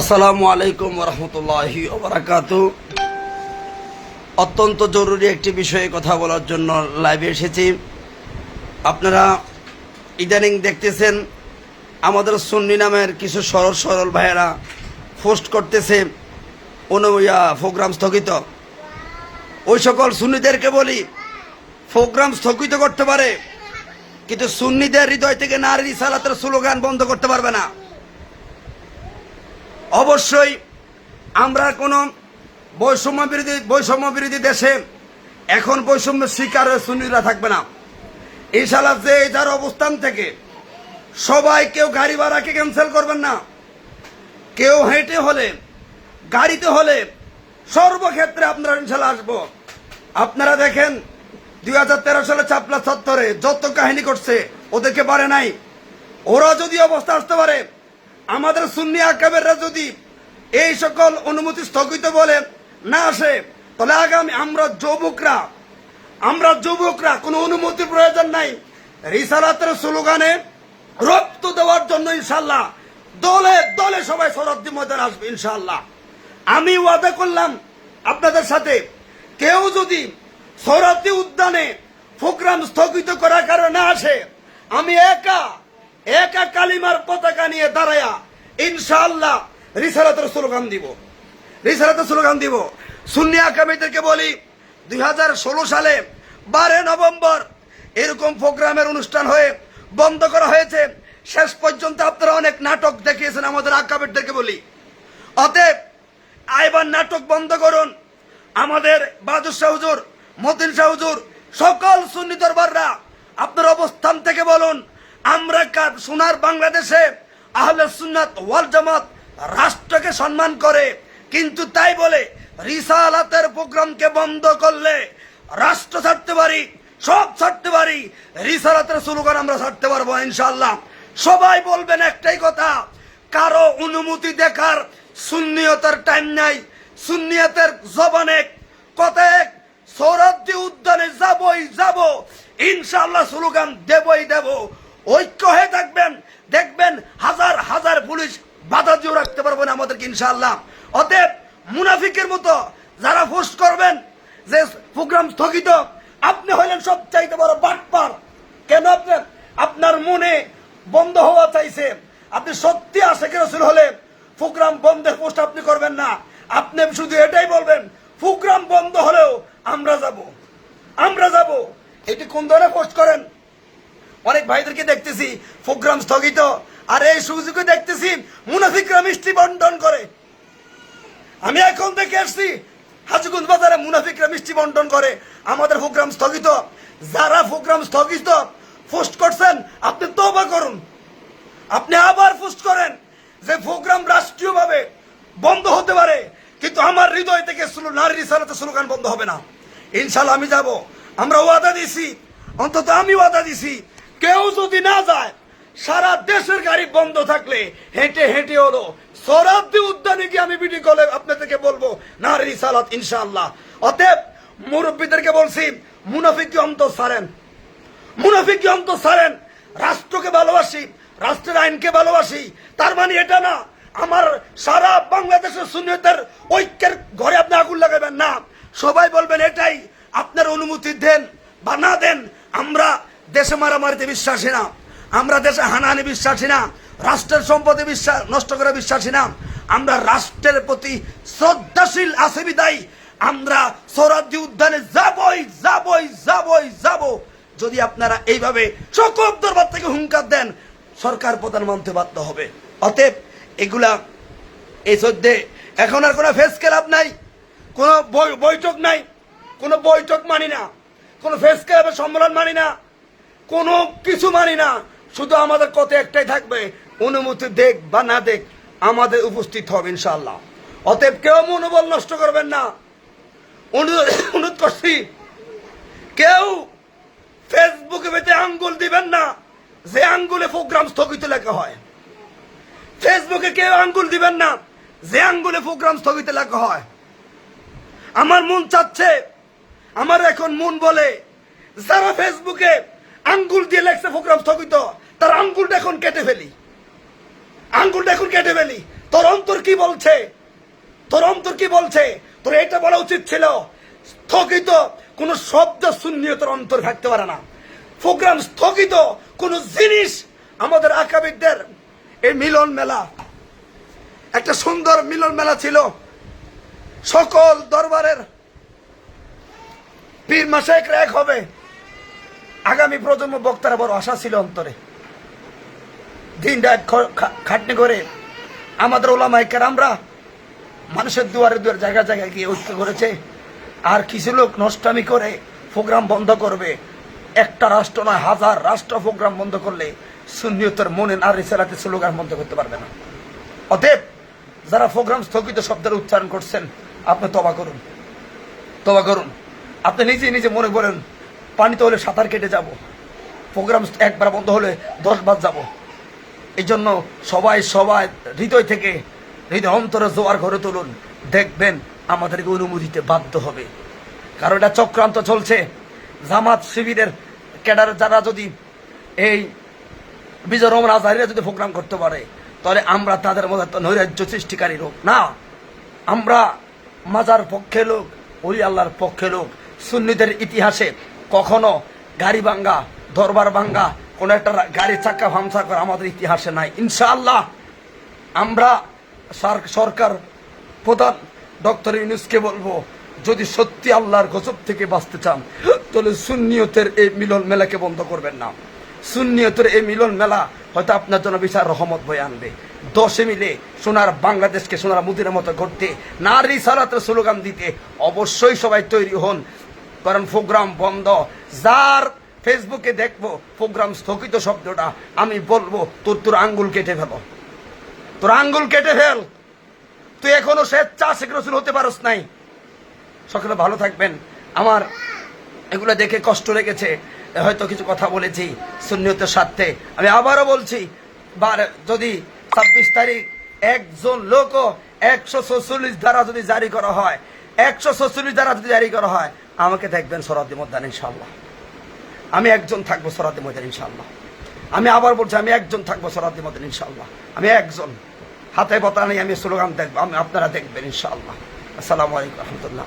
আসসালামু আলাইকুম রহমতুল্লাহি ওবরাকাত। অত্যন্ত জরুরি একটি বিষয়ে কথা বলার জন্য লাইভে এসেছি। আপনারা ইদানিং দেখতেছেন, আমাদের সুন্নি নামের কিছু সরল সরল ভাইয়েরা পোস্ট করতেছে অনুয়া প্রোগ্রাম স্থগিত। ওই সকল সুন্নিদেরকে বলি, প্রোগ্রাম স্থগিত করতে পারে, কিন্তু সুন্নিদের হৃদয় থেকে নারী সালাতের স্লোগান বন্ধ করতে পারবে না। অবশ্যই আমরা কোনো বৈষম্য বিরোধী বৈষম্য বিরোধী দেশে এখন বৈষম্য শিকার হয়ে সুন্নিরা থাকবে না। ইনশাল্লাহ যে যার অবস্থান থেকে সবাই কেউ গাড়ি ভাড়াকে ক্যান্সেল করবেন না। কেউ হেঁটে হলে, গাড়িতে হলে সর্বক্ষেত্রে আপনারা ইনশাল্লাহ আসব। আপনারা দেখেন, দুই হাজার তেরো সালে চাপলা চত্বরে যত কাহিনী করছে ওদেরকে পারে নাই। ওরা যদি অবস্থা আসতে পারে আমাদের সুন্নি আকাবেররা যদি এই সকল অনুমতি স্থগিত বলে না আসে, তাহলে আগামী আমরা যুবকরা আমরা যুবকরা কোনো অনুমতির প্রয়োজন নাই। রিসালাতের স্লোগানে রক্ত দেওয়ার জন্য ইনশাল্লাহ দলে দলে সবাই শরদ্দি ময়দান আসবে ইনশাল্লাহ আমি ওয়াদা করলাম আপনাদের সাথে, কেউ যদি সৌরাব্দি উদ্যানে প্রোগ্রাম স্থগিত করার কারণে আসে, আমি একা একা কালিমার পতাকা নিয়ে দাঁড়ায়া ইনশাআল্লাহ রিসালাতের স্লোগান দিব। রিসালাতের স্লোগান দিব। সুন্নি আকামিদেরকে বলি দু হাজার ষোলো সালে বারে নভেম্বর এরকম প্রোগ্রামের অনুষ্ঠান হয়ে বন্ধ করা হয়েছে। শেষ পর্যন্ত আপনারা অনেক নাটক দেখিয়েছেন আমাদের আকাবিরদেরকে বলি। অতএব আইবার নাটক বন্ধ করুন। আমাদের বাদুর শাহুজুর মতিন শাহুজুর সকল সুন্নি দরবাররা আপনার অবস্থান থেকে বলুন আমরা সোনার বাংলাদেশে আহলে সুন্নাত ওয়াল জামাত রাষ্ট্রকে সম্মান করে। কিন্তু তাই বলে রিসালাতের প্রোগ্রামকে বন্ধ করলে রাষ্ট্র ছাড়তে পারি সব ছাড়তে পারি রিসালাতের স্লোগান আমরা ছাড়তে পারব না, ইনশাআল্লাহ। সবাই বলবেন একটাই কথা কারও অনুমতি দেখার সুন্নিয়তের টাইম নাই সুন্নিয়তের জবানে কথা এক সৌরাব্দি উদ্যানে যাবই যাব ইনশাআল্লাহ স্লোগান দেবই দেব। ঐক্য হয়ে থাকবেন। দেখবেন হাজার হাজার পুলিশ বাধা দিয়েও রাখতে পারবেন আমাদেরকে, ইনশাআল্লাহ। অতএব মুনাফিকের মতো যারা পোস্ট করবেন, যে প্রোগ্রাম স্থগিত, আপনি হলেন সবচাইতে বড় বাটপার। কেন আপনার আপনার মনে বন্ধ হওয়া চাইছে। আপনি সত্যি আশেখ রসুল হলে প্রোগ্রাম বন্ধের পোস্ট আপনি করবেন না। আপনি শুধু এটাই বলবেন, প্রোগ্রাম বন্ধ হলেও আমরা যাব। আমরা যাব। এটি কোন ধরনের পোস্ট করেন? অনেক ভাইদেরকে দেখতেছি, প্রোগ্রাম স্থগিত। আর এই সুযোগে দেখতেছি, মুনাফিকরা মিষ্টি বন্টন করে। আমি এখন থেকে আসছি হাজিগঞ্জ বাজারে মুনাফিকরা মিষ্টি বন্টন করে। আমাদের প্রোগ্রাম স্থগিত। যারা প্রোগ্রাম স্থগিত, পোস্ট করছেন, আপনি তবা করুন। আপনি আবার পোস্ট করেন যে প্রোগ্রাম রাষ্ট্রীয়ভাবে বন্ধ হতে পারে, কিন্তু আমার হৃদয় থেকে নারী রিসালাতে স্লোগান বন্ধ হবে না। ইনশাল্লাহ আমি যাব। আমরা ওয়াদা দিছি। অন্তত আমি ওয়াদা দিছি। কেউ যদি না যায়, সারা দেশের গাড়ি বন্ধ থাকলে হেঁটে হেঁটে হলো সরাব্দি উদ্যানে গিয়ে আমি ভিডিও কলে আপনাদেরকে বলব, নারী রিসালাত ইনশাআল্লাহ। অতএব মুরব্বীদেরকে বলছি মুনাফিক অন্তর সারেন মুনাফিক অন্তর সারেন রাষ্ট্রকে ভালোবাসি, রাষ্ট্রের আইনকে ভালোবাসি। তার মানে এটা না, আমার সারা বাংলাদেশের সুন্নিয়তের ঐক্যের ঘরে আপনি আগুন লাগাবেন না। সবাই বলবেন এটাই, আপনার অনুমতি দেন বা না দেন, আমরা দেশে মারামারিতে বিশ্বাসী না। আমরা দেশে হানাহানি বিশ্বাসী না। রাষ্ট্রের সম্পদে বিশ্বাস, নষ্ট করে বিশ্বাসী না। আমরা রাষ্ট্রের প্রতি শ্রদ্ধাশীল, আছে বিদায়। আমরা সৌরাজ্য উদ্যানে যাবই যাবই যাবই, যাব। যদি আপনারা এইভাবে সকল দরবার থেকে হুঙ্কার দেন, সরকার প্রধান মানতে বাধ্য হবে। অতএব এগুলা এই সদ্যে এখন আর কোনো ফেস ক্লাব নাই, কোনো বৈঠক নাই, কোনো বৈঠক মানি না, কোনো ফেস ক্লাবের সম্মেলন মানি না। কোনো কিছু মানি না। শুধু আমাদের কথা একটাই থাকবে, অনুমতি দেখ বা না দেখ, আমাদের উপস্থিত হবে ইনশাল্লাহ অতএব কেউ মনোবল নষ্ট করবেন না। অনুরোধ করছি, কেউ ফেসবুকে বেতে আঙ্গুল দিবেন না, যে আঙ্গুলে প্রোগ্রাম স্থগিত লেখা হয়। ফেসবুকে কেউ আঙ্গুল দিবেন না, যে আঙ্গুলে প্রোগ্রাম স্থগিত লেখা হয়। আমার মন চাচ্ছে, আমার এখন মন বলে, যারা ফেসবুকে আঙ্গুল দিয়ে লেখছে প্রোগ্রাম স্থগিত। তার আঙ্গুলটা এখন কেটে ফেলি। আঙ্গুলটা এখন কেটে ফেলি। তোর অন্তর কি বলছে? তোর অন্তর কি বলছে? তোর এটা বলা উচিত ছিল, স্থগিত কোন শব্দ শুনিয়ে তোর অন্তর থাকতে পারে না। প্রোগ্রাম স্থগিত কোন জিনিস আমাদের আকাবিকদের এই মিলন মেলা, একটা সুন্দর মিলন মেলা ছিল। সকল দরবারের পীর মাসাইকরা এক হবে। আগামী প্রজন্ম বক্তারা বড় আশা ছিল অন্তরে। দিন রাত খাটনি করে আমাদের ওলামাইকার আমরা মানুষের দুয়ারে দুয়ারে জায়গা জায়গায় গিয়ে ঐক্য করেছে। আর কিছু লোক নষ্টামি করে প্রোগ্রাম বন্ধ করবে। একটা রাষ্ট্র নয়, হাজার রাষ্ট্র প্রোগ্রাম বন্ধ করলে সুন্নিয়তের মনে না রিসালাতে স্লোগান বন্ধ করতে পারবে না। অতএব যারা প্রোগ্রাম স্থগিত শব্দের উচ্চারণ করছেন, আপনি তবা করুন। তবা করুন। আপনি নিজে নিজে মনে করেন পানিতে হলে সাঁতার কেটে যাব। প্রোগ্রাম একবার বন্ধ হলে দশ বার যাব। এই জন্য সবাই সবাই হৃদয় থেকে হৃদয় অন্তরে জোয়ার ঘরে তুলুন। দেখবেন আমাদেরকে অনুমোদিতে বাধ্য হবে। কারণ এটা চক্রান্ত চলছে। জামাত শিবিরের ক্যাডার যারা যদি এই বিজয় রহমান যদি প্রোগ্রাম করতে পারে, তাহলে আমরা তাদের মধ্যে তো নৈরাজ্য সৃষ্টিকারী লোক। না, আমরা মাজার পক্ষে লোক, ওলি আল্লাহর পক্ষে লোক। সুন্নিদের ইতিহাসে কখনো গাড়ি ভাঙ্গা, দরবার ভাঙ্গা, কোন একটা গাড়ির চাক্কা ভামসা করা আমাদের ইতিহাসে নাই। ইনশাআল্লাহ আমরা সার- সরকার প্রধান ডক্টর ইউনুসকে বলব, যদি সত্যি আল্লাহর গজব থেকে বাঁচতে চান, তাহলে সুন্নিয়তের এই মিলন মেলাকে বন্ধ করবেন না। সুন্নিয়তের এই মিলন মেলা হয়তো আপনার জন্য বিশাল রহমত বয়ে আনবে। দশে মিলে সোনার বাংলাদেশকে, সোনার মুদিনের মতো ঘটতে নারী সালাতের স্লোগান দিতে অবশ্যই সবাই তৈরি হন। কারণ প্রোগ্রাম বন্ধ। যার ফেসবুকে দেখব, প্রোগ্রাম স্থগিত শব্দটা, আমি বলব, তোর তোর আঙ্গুল কেটে ফেলো। তোর আঙ্গুল কেটে ফেল। তুই এখনও স্বেচ্ছা শেখ রসুল হতে পারস নাই। সকলে ভালো থাকবেন। আমার এগুলো দেখে কষ্ট লেগেছে। হয়তো কিছু কথা বলেছি শূন্যতের স্বার্থে। আমি আবারও বলছি, বার- যদি ছাব্বিশ তারিখ একজন লোকও একশো ধারা যদি জারি করা হয়, একশো ধারা যদি জারি করা হয় আমাকে দেখবেন সরাদি ময়দান ইনশাল্লাহ আমি একজন থাকব সরাদি ময়দান ইনশাল্লাহ আমি আবার বলছি, আমি একজন থাকব সরাদি ময়দান ইনশাল্লাহ আমি একজন। হাতে বতা নেই আমি স্লোগান দেখব, আমি আপনারা দেখবেন, ইনশাআল্লাহ। আসসালামু আলাইকুম, রহমতুল্লাহ।